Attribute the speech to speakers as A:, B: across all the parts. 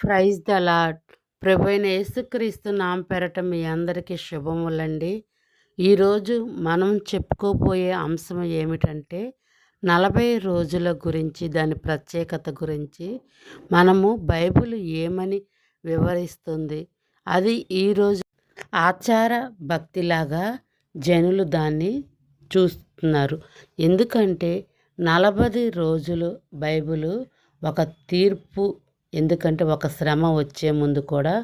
A: Praise the lord ప్రభుైన యేసుక్రీస్తు నామ పెరట మీ అందరికీ శుభములండి. ఈరోజు మనం చెప్పుకోబోయే అంశం ఏమిటంటే నలభై రోజుల గురించి దాని ప్రత్యేకత గురించి మనము బైబిల్ ఏమని వివరిస్తుంది? అది ఈరోజు ఆచార భక్తిలాగా జనులు దాన్ని చూస్తున్నారు. ఎందుకంటే నలభై రోజులు బైబిల్ ఒక తీర్పు ఎందుకంటే ఒక శ్రమ వచ్చే ముందు కూడా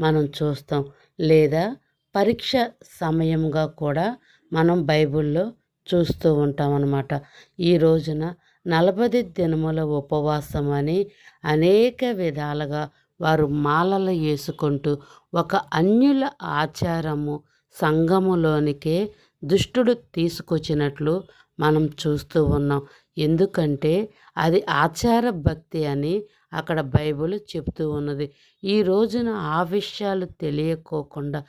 A: మనం చూస్తాం. లేదా పరీక్ష సమయంగా కూడా మనం బైబిల్లో చూస్తూ ఉంటాం అన్నమాట ఈ రోజున నలభై దినముల ఉపవాసం అని అనేక విధాలుగా వారు మాలలు వేసుకుంటూ ఒక అన్యుల ఆచారము సంఘములోనికే దుష్టుడు తీసుకొచ్చినట్లు మనం చూస్తూ ఉన్నాం. ఎందుకంటే అది ఆచార భక్తి అని అక్కడ బైబిల్ చెప్తూ ఉన్నది. ఈ రోజున ఆ విషయాలు తెలియకోకుండా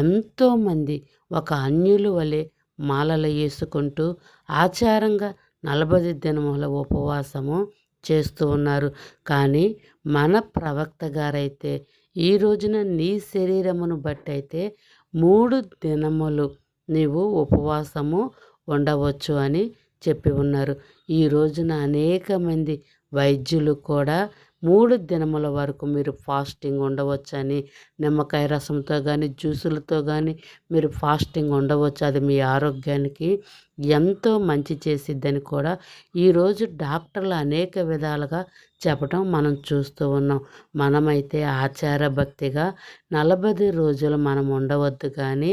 A: ఎంతోమంది ఒక అన్యుల వలె మాలలు వేసుకుంటూ ఆచారంగా నలభై దినముల ఉపవాసము చేస్తూ ఉన్నారు. కానీ మన ప్రవక్త గారైతే ఈ రోజున నీ శరీరమును బట్టి అయితే మూడు దినములు నీవు ఉపవాసము ఉండవచ్చు అని చెప్పి ఉన్నారు. ఈ రోజున అనేక మంది వైద్యులు కూడా మూడు దినముల వరకు మీరు ఫాస్టింగ్ ఉండవచ్చని నిమ్మకాయ రసంతో కానీ జ్యూసులతో కానీ మీరు ఫాస్టింగ్ ఉండవచ్చు. అది మీ ఆరోగ్యానికి ఎంతో మంచి చేసిద్దని కూడా ఈరోజు డాక్టర్లు అనేక విధాలుగా చెప్పడం మనం చూస్తూ ఉన్నాం. మనమైతే ఆచార భక్తిగా నలభై రోజులు మనం ఉండవద్దు కానీ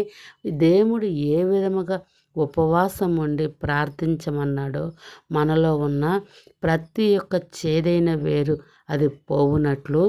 A: దేవుడు ఏ విధముగా ఉపవాసం ఉండి ప్రార్థించమన్నాడో మనలో ఉన్న ప్రతి ఒక్క చేదైన వేరు అది పోవునట్లు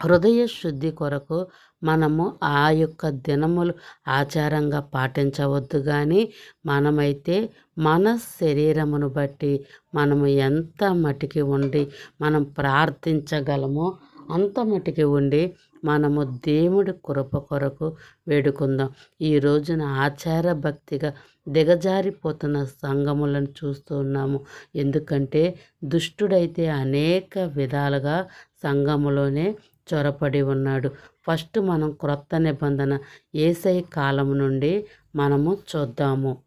A: హృదయ శుద్ధి కొరకు మనము ఆ యొక్క దినములు ఆచారంగా పాటించవద్దు కానీ మనమైతే మన శరీరమును బట్టి మనము ఎంత మటికి ఉండి మనం ప్రార్థించగలమో అంత మటికి ఉండి మనము దేవుడి కృప కొరకు వేడుకుందాం. ఈ రోజున ఆచార భక్తిగా దిగజారిపోతున్న సంఘములను చూస్తూ ఉన్నాము. ఎందుకంటే దుష్టుడైతే అనేక విధాలుగా సంఘములోనే చొరపడి ఉన్నాడు. ఫస్ట్ మనం క్రొత్త నిబంధన ఏసై కాలం నుండి మనము చూద్దాము.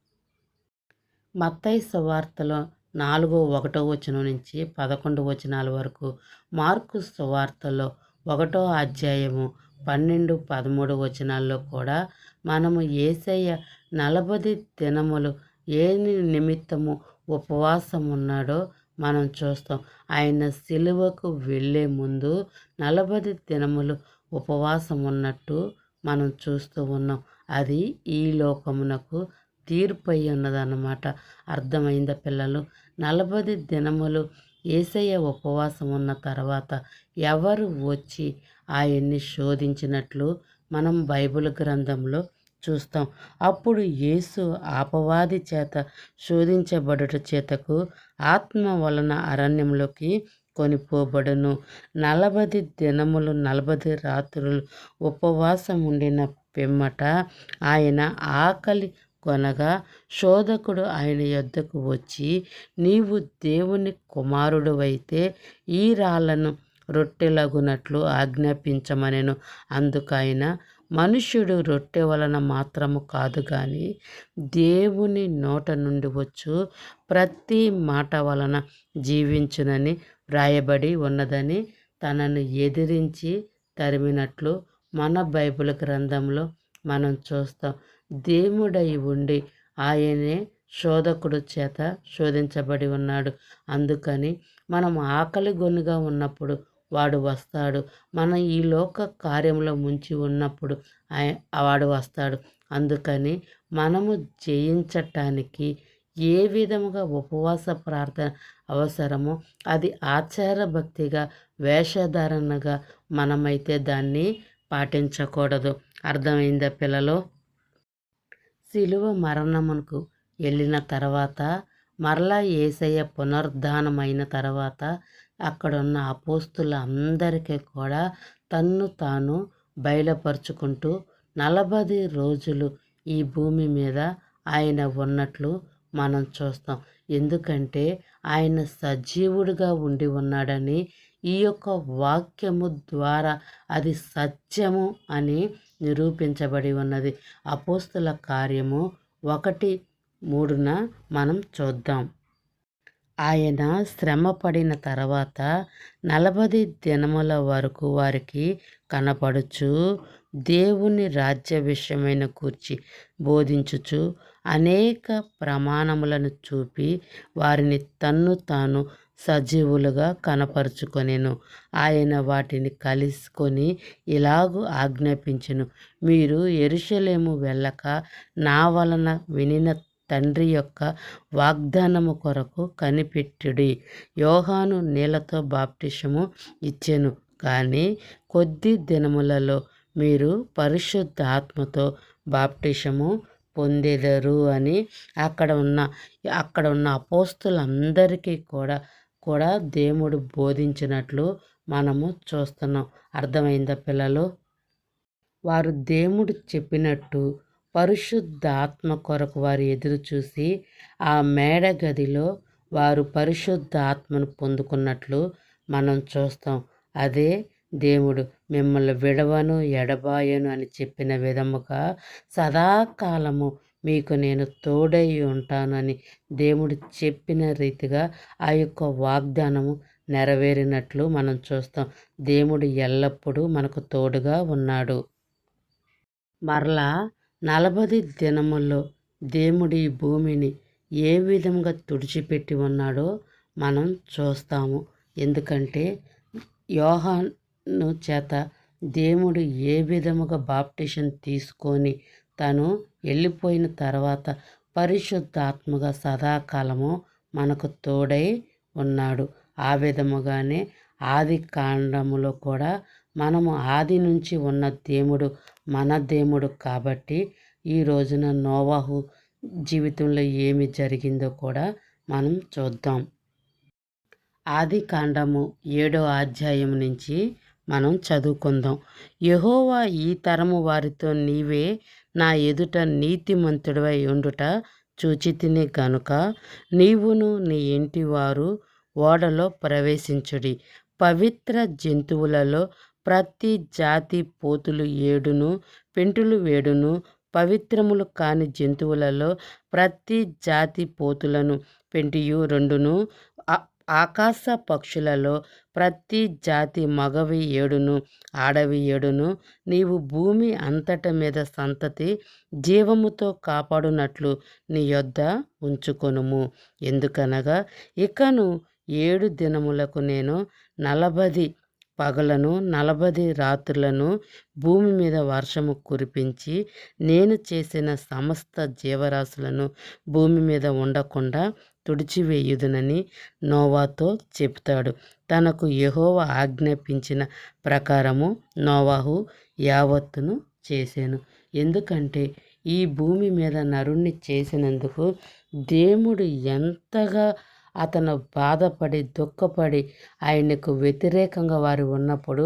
A: మత్తై సువార్తలో నాలుగో ఒకటో వచనం నుంచి పదకొండు వచనాల వరకు మార్కు సువార్తలో ఒకటో అధ్యాయము పన్నెండు పదమూడు వచనాల్లో కూడా మనము ఏసయ్య నలభై దినములు ఏ నిమిత్తము ఉపవాసం ఉన్నాడో మనం చూస్తాం. ఆయన సిలువకు వెళ్ళే ముందు నలభై దినములు ఉపవాసం ఉన్నట్టు మనం చూస్తూ ఉన్నాం. అది ఈ లోకమునకు తీర్పు అయి ఉన్నదన్నమాట. అర్థమైందా పిల్లలు? నలభై దినములు ఏసయ్య ఉపవాసం ఉన్న తర్వాత ఎవరు వచ్చి ఆయన్ని శోధించినట్లు మనం బైబిల్ గ్రంథంలో చూస్తాం. అప్పుడు యేసు ఆపవాది చేత శోధించబడుట చేతకు ఆత్మ వలన అరణ్యంలోకి కొనిపోబడును. నలభై దినములు నలభై రాత్రులు ఉపవాసం ఉండిన పిమ్మట ఆయన ఆకలి కొనగా శోధకుడు ఆయన యొద్దకు వచ్చి నీవు దేవుని కుమారుడు అయితే ఈ రాళ్ళను రొట్టెలగునట్లు ఆజ్ఞాపించమనెను. అందుకైన మనుష్యుడు రొట్టె వలన మాత్రము కాదు కానీ దేవుని నోట నుండి వచ్చు. ప్రతి మాట వలన జీవించునని వ్రాయబడి ఉన్నదని తనను ఎదిరించి తరిమినట్లు మన బైబిల్ గ్రంథంలో మనం చూస్తాం. దేవుడై ఉండి ఆయనే శోధకుడు చేత శోధించబడి ఉన్నాడు. అందుకని మనం ఆకలి గొనుగా ఉన్నప్పుడు వాడు వస్తాడు. మనం ఈ లోక కార్యంలో ముంచి ఉన్నప్పుడు వాడు వస్తాడు. అందుకని మనము జయించటానికి ఏ విధముగా ఉపవాస ప్రార్థన అవసరమో అది ఆచార భక్తిగా వేషధారణగా మనమైతే దాన్ని పాటించకూడదు. అర్థమైందా పిల్లలు? శిలువ మరణమునకు వెళ్ళిన తర్వాత మరలా ఏసయ్య పునరుద్ధానమైన తర్వాత అక్కడున్న అపోస్తుల అందరికీ కూడా తన్ను తాను బయలుపరుచుకుంటూ నలభై రోజులు ఈ భూమి మీద ఆయన ఉన్నట్లు మనం చూస్తాం. ఎందుకంటే ఆయన సజీవుడిగా ఉండి ఉన్నాడని ఈ యొక్క వాక్యము ద్వారా అది సత్యము అని నిరూపించబడి ఉన్నది. అపోస్తుల కార్యము ఒకటి మూడున మనం చూద్దాం. ఆయన శ్రమ పడిన తర్వాత నలభై దినముల వరకు వారికి కనపడుచు దేవుని రాజ్య విషయమైన కూర్చి బోధించుచు అనేక ప్రమాణములను చూపి వారిని తన్ను తాను సజీవులుగా కనపరుచుకొనెను. ఆయన వాటిని కలుసుకొని ఇలాగూ ఆజ్ఞాపించెను. మీరు ఎరుషలేము వెళ్ళక నా వలన వినిన తండ్రి యొక్క వాగ్దానము కొరకు కనిపెట్టుడి. యోహాను నీళ్ళతో బాప్టిషము ఇచ్చెను. కానీ కొద్ది దినములలో మీరు పరిశుద్ధ ఆత్మతో బాప్టిషము పొందెదరు అని అక్కడ ఉన్న అక్కడ ఉన్న అపోస్తులందరికీ కూడా కూడా దేవుడు బోధించినట్లు మనము చూస్తున్నాం. అర్థమైందా పిల్లలు? వారు దేవుడు చెప్పినట్టు పరిశుద్ధాత్మ కొరకు వారు ఎదురు చూసి ఆ మేడ గదిలో వారు పరిశుద్ధాత్మను పొందుకున్నట్లు మనం చూస్తాం. అదే దేవుడు మిమ్మల్ని విడవను ఎడబాయను అని చెప్పిన విధముగా సదాకాలము మీకు నేను తోడై ఉంటానని దేవుడు చెప్పిన రీతిగా ఆ యొక్క వాగ్దానము నెరవేరినట్లు మనం చూస్తాం. దేవుడు ఎల్లప్పుడూ మనకు తోడుగా ఉన్నాడు. మరలా నలభై దినముల్లో దేవుడి భూమిని ఏ విధంగా తుడిచిపెట్టి ఉన్నాడో మనం చూస్తాము. ఎందుకంటే యోహాను చేత దేవుడు ఏ విధముగా బాప్టిషన్ తీసుకొని తను వెళ్ళిపోయిన తర్వాత పరిశుద్ధాత్మగా సదాకాలము మనకు తోడై ఉన్నాడు. ఆ విధముగానే ఆది కాండములో కూడా మనము ఆది నుంచి ఉన్న దేవుడు మన దేవుడు కాబట్టి ఈ రోజున నోవాహు జీవితంలో ఏమి జరిగిందో కూడా మనం చూద్దాం. ఆది కాండము ఏడో అధ్యాయం నుంచి మనం చదువుకుందాం. యహోవా ఈ తరము వారితో నీవే నా ఎదుట నీతిమంతుడివై ఉండుట చూచితిని గనుక నీవును నీ ఇంటి వారు ఓడలో ప్రవేశించుడి. పవిత్ర జంతువులలో ప్రతి జాతి పోతులు ఏడును పెంటులు వేడును పవిత్రములు కాని జంతువులలో ప్రతి జాతి పోతులను పెంటియు రెండును ఆకాశ పక్షులలో ప్రతి జాతి మగవి ఏడును ఆడవి ఏడును నీవు భూమి అంతట మీద సంతతి జీవముతో కాపాడునట్లు నీ యొద్ద ఉంచుకొనుము. ఎందుకనగా ఇకను ఏడు దినములకు నేను నలభది పగలను నలభది రాత్రులను భూమి మీద వర్షము కురిపించి నేను చేసిన సమస్త జీవరాశులను భూమి మీద ఉండకుండా తుడిచివేయుదునని నోవాతో చెప్తాడు తనకు యహోవ ఆజ్ఞాపించిన ప్రకారము నోవాహు యావత్తును చేశాను ఎందుకంటే ఈ భూమి మీద నరుణ్ణి చేసినందుకు దేవుడు ఎంతగా అతను బాధపడి దుఃఖపడి ఆయనకు వ్యతిరేకంగా వారు ఉన్నప్పుడు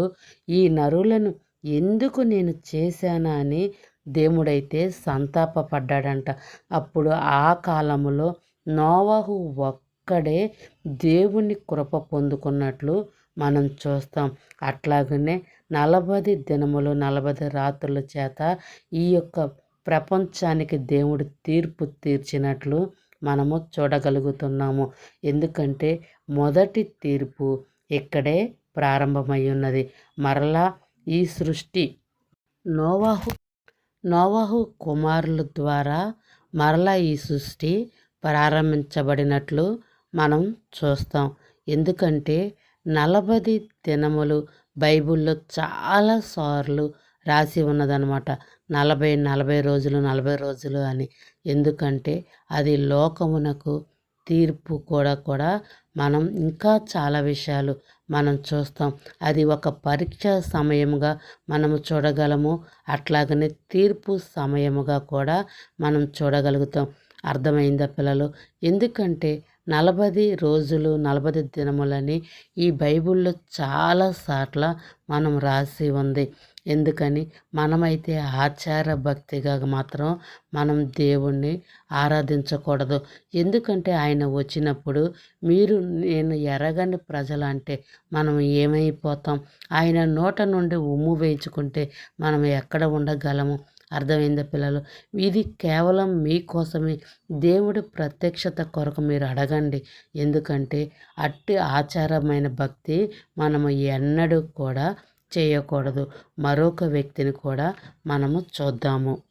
A: ఈ నరులను ఎందుకు నేను చేశానా అని దేవుడైతే సంతాపపడ్డాడంట. అప్పుడు ఆ కాలంలో నోవాహు ఒక్కడే దేవుని కృప పొందుకున్నట్లు మనం చూస్తాం. అట్లాగనే నలభై దినములు నలభై రాత్రుల చేత ఈ యొక్క ప్రపంచానికి దేవుడు తీర్పు తీర్చినట్లు మనము చూడగలుగుతున్నాము. ఎందుకంటే మొదటి తీర్పు ఇక్కడే ప్రారంభమై ఉన్నది. మరలా ఈ సృష్టి నోవాహు నోవాహు కుమారుల ద్వారా మరలా ఈ సృష్టి ప్రారంభించబడినట్లు మనం చూస్తాం. ఎందుకంటే నలభై దినములు బైబిల్లో చాలా సార్లు రాసి ఉన్నదనమాట నలభై నలభై రోజులు నలభై రోజులు అని. ఎందుకంటే అది లోకమునకు తీర్పు కూడా కూడా మనం ఇంకా చాలా విషయాలు మనం చూస్తాం. అది ఒక పరీక్ష సమయముగా మనము చూడగలము. అట్లాగనే తీర్పు సమయముగా కూడా మనం చూడగలుగుతాం. అర్థమైందా పిల్లలు? ఎందుకంటే నలభై రోజులు నలభై దినములని ఈ బైబిల్లో చాలా సార్ల మనం రాసి ఉంది. ఎందుకని? మనమైతే ఆచార భక్తిగా మాత్రం మనం దేవుణ్ణి ఆరాధించకూడదు. ఎందుకంటే ఆయన వచ్చినప్పుడు మీరు నేను ఎరగని ప్రజలు అంటే మనం ఏమైపోతాం? ఆయన నోట నుండి ఉమ్ము వేయించుకుంటే మనం ఎక్కడ ఉండగలము? అర్థమైందా పిల్లలు? ఇది కేవలం మీకోసమే. దేవుడి ప్రత్యక్షత కొరకు మీరు అడగండి. ఎందుకంటే అట్టి ఆచారమైన భక్తి మనము ఎన్నడూ కూడా చేయకూడదు. మరొక వ్యక్తిని కూడా మనము చూద్దాము.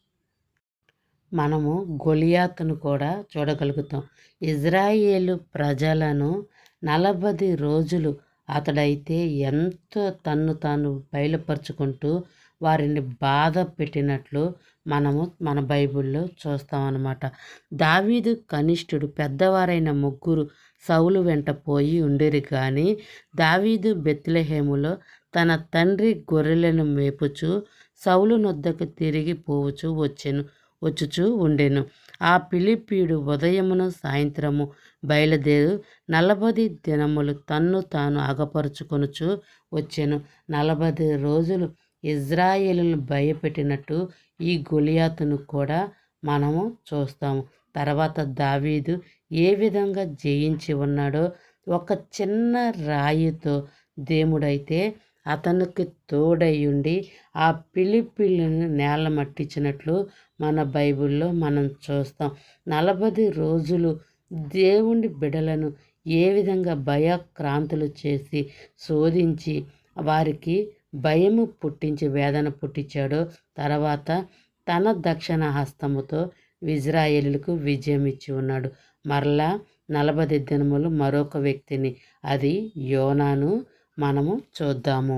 A: మనము గొలియాతును కూడా చూడగలుగుతాం. ఇజ్రాయేలు ప్రజలను నలభై రోజులు అతడైతే ఎంతో తన్ను తాను బయలుపరుచుకుంటూ వారిని బాధ పెట్టినట్లు మనము మన బైబిల్లో చూస్తామన్నమాట. దావీదు కనిష్ఠుడు పెద్దవారైన ముగ్గురు సౌలు వెంట పోయి ఉండేరు కానీ దావీదు బెత్లెహేములో తన తండ్రి గొర్రెలను మేపుచు సౌలు నొద్దకు తిరిగి పోవచ్చు వచ్చెను వచ్చుచు ఉండెను. ఆ పిలిపీడు ఉదయమును సాయంత్రము బయలుదేరు నలభై దినములు తన్ను తాను అగపరుచుకొనుచు వచ్చెను. నలభై రోజులు ఇజ్రాయేలును భయపెట్టినట్టు ఈ గొలియాతును కూడా మనము చూస్తాము. తర్వాత దావీదు ఏ విధంగా జయించి ఉన్నాడో ఒక చిన్న రాయితో దేవుడైతే అతనికి తోడయ్యుండి ఆ పిలిపిల్లను నేల మట్టించినట్లు మన బైబిల్లో మనం చూస్తాం. నలభై రోజులు దేవుని బిడలను ఏ విధంగా భయక్రాంతులు చేసి శోధించి వారికి భయము పుట్టించి వేదన పుట్టించాడో తర్వాత తన దక్షిణ హస్తముతో ఇజ్రాయేలులకు విజయం ఇచ్చి ఉన్నాడు. మరలా నలభై దినములు మరొక వ్యక్తిని అది యోనాను మనము చూద్దాము.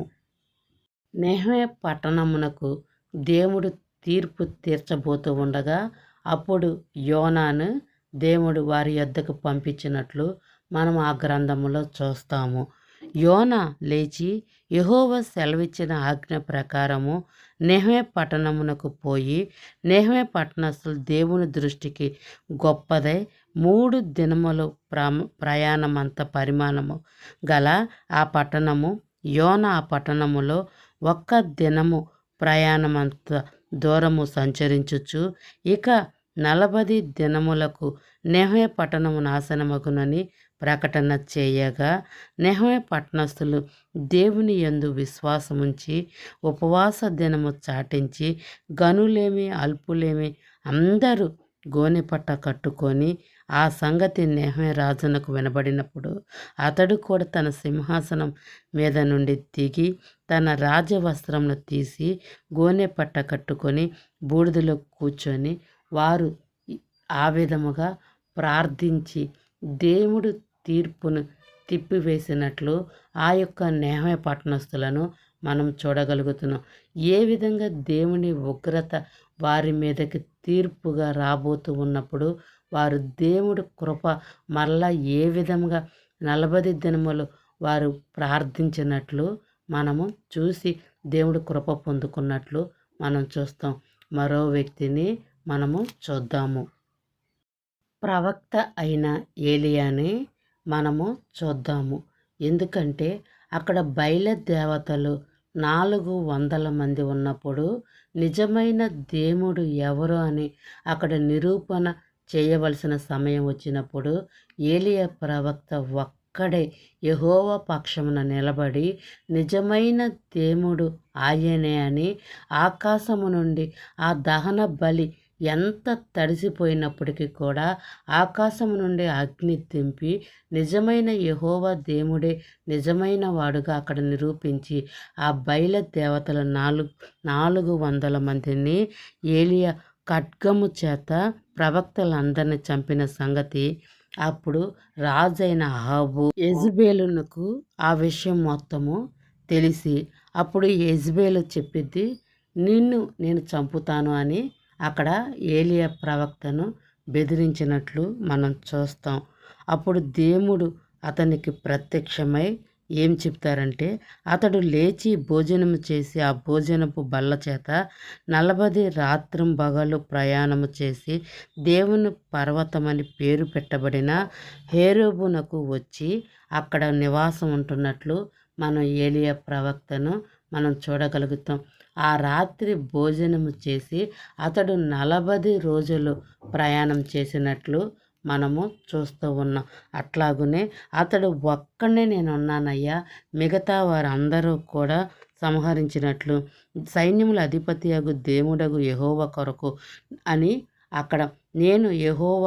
A: నెహమే పట్టణమునకు దేవుడు తీర్పు తీర్చబోతూ ఉండగా అప్పుడు యోనాను దేవుడు వారి యొద్దకు పంపించినట్లు మనం ఆ గ్రంథములో చూస్తాము. యోన లేచి యహోవ సెలవిచ్చిన ఆజ్ఞ ప్రకారము నెహ్వే పట్టణమునకు పోయి నెహ్వే పట్టణస్థులు దేవుని దృష్టికి గొప్పదై మూడు దినములు ప్రయాణమంత పరిమాణము గల ఆ పట్టణము యోన ఆ పట్టణములో ఒక్క దినము ప్రయాణమంత దూరము సంచరించుచు ఇక నలభై దినములకు నెహ్వే పట్టణము నాశనమగునని ప్రకటన చేయగా నెహమే పట్టణస్థులు దేవుని యందు విశ్వాసముంచి ఉపవాస దినము చాటించి గనులేమి అల్పులేమి అందరూ గోనెపట్ట కట్టుకొని ఆ సంగతి నెహమే రాజునకు వినబడినప్పుడు అతడు కూడా తన సింహాసనం మీద నుండి దిగి తన రాజవస్త్రంను తీసి గోనెపట్ట కట్టుకొని బూడిదలో కూర్చొని వారు ఆ విధముగా ప్రార్థించి దేవుడు తీర్పును తిప్పివేసినట్లు ఆ యొక్క నేహమే పట్టణస్థులను మనం చూడగలుగుతున్నాం. ఏ విధంగా దేవుని ఉగ్రత వారి మీదకి తీర్పుగా రాబోతూ ఉన్నప్పుడు వారు దేవుడు కృప మరలా ఏ విధంగా నలభై దినములు వారు ప్రార్థించినట్లు మనము చూసి దేవుడు కృప పొందుకున్నట్లు మనం చూస్తాం. మరో వ్యక్తిని మనము చూద్దాము. ప్రవక్త అయిన ఏలియాని మనము చూద్దాము. ఎందుకంటే అక్కడ బయల దేవతలు నాలుగు వందల మంది ఉన్నప్పుడు నిజమైన దేవుడు ఎవరు అని అక్కడ నిరూపణ చేయవలసిన సమయం వచ్చినప్పుడు ఏలియ ప్రవక్త ఒక్కడే యహోవ పక్షమున నిలబడి నిజమైన దేవుడు ఆయనే అని ఆకాశము నుండి ఆ దహన బలి ఎంత తడిసిపోయినప్పటికీ కూడా ఆకాశం నుండి అగ్ని తెంపి నిజమైన యహోవా దేవుడే నిజమైన వాడుగా అక్కడ నిరూపించి ఆ బయల దేవతల నాలుగు నాలుగు వందల మందిని ఏలియా ఖడ్గము చేత ప్రవక్తలందరిని చంపిన సంగతి అప్పుడు రాజైన హాబు యజ్బేలునకు ఆ విషయం మొత్తము తెలిసి అప్పుడు యజ్బేలు చెప్పిద్ది నిన్ను నేను చంపుతాను అని అక్కడ ఏలియా ప్రవక్తను బెదిరించినట్లు మనం చూస్తాం. అప్పుడు దేవుడు అతనికి ప్రత్యక్షమై ఏం చెప్తారంటే అతడు లేచి భోజనము చేసి ఆ భోజనపు బల్ల చేత నలభది రాత్రం బగలు ప్రయాణము చేసి దేవుని పర్వతమని పేరు పెట్టబడిన హేరోబునకు వచ్చి అక్కడ నివాసం ఉంటున్నట్లు మనం ఏలియా ప్రవక్తను మనం చూడగలుగుతాం. ఆ రాత్రి భోజనము చేసి అతడు నలభది రోజులు ప్రయాణం చేసినట్లు మనము చూస్తూ ఉన్నాం. అట్లాగునే అతడు ఒక్కడే నేనున్నానయ్యా మిగతా వారందరూ కూడా సంహరించినట్లు. సైన్యముల అధిపతి అగు దేవుడగు యహోవ కొరకు అని అక్కడ నేను యహోవ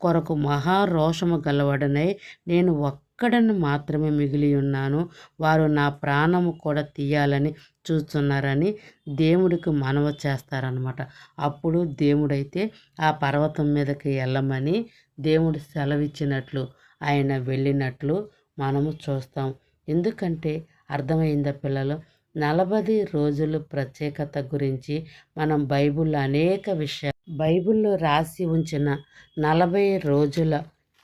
A: కొరకు మహారోషము గలవడనై నేను ఒక్కడను మాత్రమే మిగిలి ఉన్నాను. వారు నా ప్రాణము కూడా తీయాలని చూస్తున్నారని దేవుడికి మనవ చేస్తారనమాట అప్పుడు దేవుడైతే ఆ పర్వతం మీదకి వెళ్ళమని దేవుడు సెలవిచ్చినట్లు ఆయన వెళ్ళినట్లు మనము చూస్తాం. ఎందుకంటే అర్థమైందా పిల్లలు? నలభై రోజులు ప్రత్యేకత గురించి మనం బైబిల్లో అనేక విషయాలు బైబిల్లో రాసి ఉంచిన నలభై రోజుల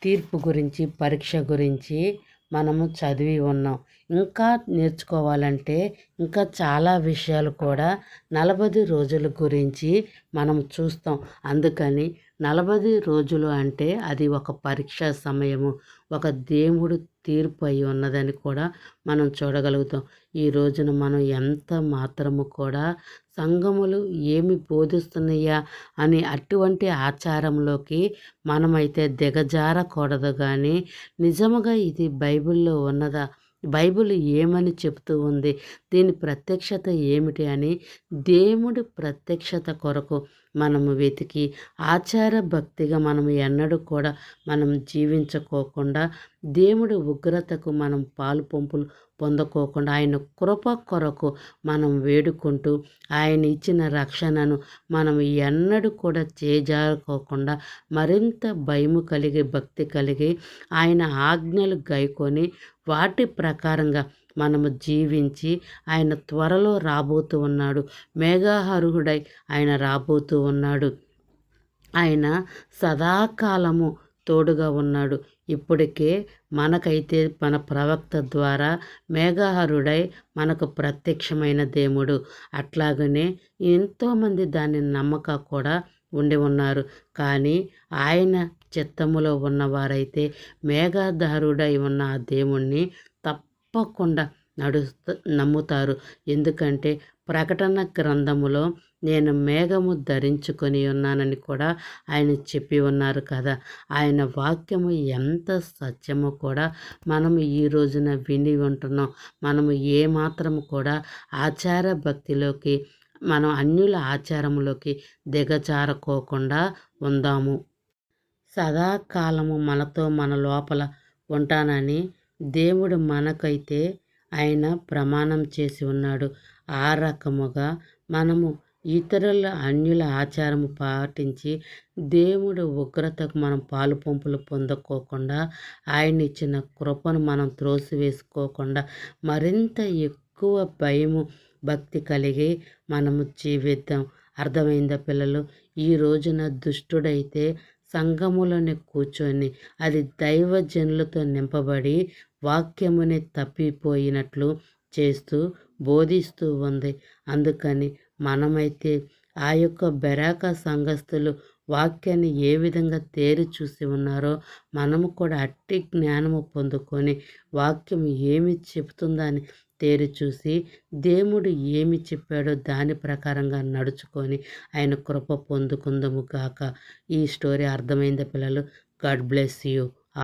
A: తీర్పు గురించి పరీక్ష గురించి మనము చదివి ఉన్నాం. ఇంకా నేర్చుకోవాలంటే ఇంకా చాలా విషయాలు కూడా నలభై రోజుల గురించి మనం చూస్తాం. అందుకని నలభై రోజులు అంటే అది ఒక పరీక్ష సమయము. ఒక దేవుడు తీర్పు అయి ఉన్నదని కూడా మనం చూడగలుగుతాం. ఈ రోజున మనం ఎంత మాత్రము కూడా సంఘములు ఏమి బోధిస్తున్నాయా అని అటువంటి ఆచారంలోకి మనమైతే దిగజారకూడదు కానీ నిజముగా ఇది బైబిల్లో ఉన్నదా? బైబిల్ ఏమని చెప్తూ ఉంది? దీని ప్రత్యక్షత ఏమిటి అని? దేవుడి ప్రత్యక్షత కొరకు మనము వెతికి ఆచార భక్తిగా మనము ఎన్నడూ కూడా మనం జీవించుకోకుండా దేవుడి ఉగ్రతకు మనం పాలు పంపులు పొందుకోకుండా ఆయన కృప కొరకు మనం వేడుకుంటూ ఆయన ఇచ్చిన రక్షణను మనం ఎన్నడూ కూడా చేజారుకోకుండా మరింత భయము కలిగి భక్తి కలిగి ఆయన ఆజ్ఞలు గైకొని వాటి ప్రకారంగా మనము జీవించి ఆయన త్వరలో రాబోతూ ఉన్నాడు. మేఘాహరుడై ఆయన రాబోతూ ఉన్నాడు. ఆయన సదాకాలము తోడుగా ఉన్నాడు. ఇప్పటికే మనకైతే మన ప్రవక్త ద్వారా మేఘాహరుడై మనకు ప్రత్యక్షమైన దేవుడు. అట్లాగనే ఎంతోమంది దాని నమ్మక కూడా ఉండి ఉన్నారు. కానీ ఆయన చిత్తములో ఉన్నవారైతే మేఘాధారుడై ఉన్న ఆ దేవుణ్ణి తప్పకుండా నడుస్తూ నమ్ముతారు. ఎందుకంటే ప్రకటన గ్రంథములో నేను మేఘము ధరించుకొని ఉన్నానని కూడా ఆయన చెప్పి ఉన్నారు కదా. ఆయన వాక్యము ఎంత సత్యమో కూడా మనము ఈ రోజున విని ఉంటున్నాం. మనము ఏమాత్రము కూడా ఆచార భక్తిలోకి మనం అన్యుల ఆచారములోకి దిగజారకోకుండా ఉందాము. సదాకాలము మనతో మన లోపల ఉంటానని దేవుడు మనకైతే ఆయన ప్రమాణం చేసి ఉన్నాడు. ఆ రకముగా మనము ఇతరుల అన్యుల ఆచారము పాటించి దేవుడు ఉగ్రతకు మనం పాలు పంపులు పొందుకోకుండా ఆయన ఇచ్చిన కృపను మనం త్రోసివేసుకోకుండా మరింత ఎక్కువ భయము భక్తి కలిగి మనము జీవిద్దాం. అర్థమైందా పిల్లలు? ఈ రోజున దుష్టుడైతే సంఘములోనే కూర్చొని అది దైవజనులతో నింపబడి వాక్యముని తప్పిపోయినట్లు చేస్తూ బోధిస్తూ ఉంది. అందుకని మనమైతే ఆ యొక్క బెరాక సంఘస్థులు వాక్యాన్ని ఏ విధంగా తేరి చూసి ఉన్నారో మనము కూడా అట్టి జ్ఞానము పొందుకొని వాక్యం ఏమి చెబుతుందని తేరి చూసి దేవుడు ఏమి చెప్పాడో దాని ప్రకారంగా నడుచుకొని ఆయన కృప పొందుకుందము కాక ఈ స్టోరీ అర్థమైంది పిల్లలు? God bless you.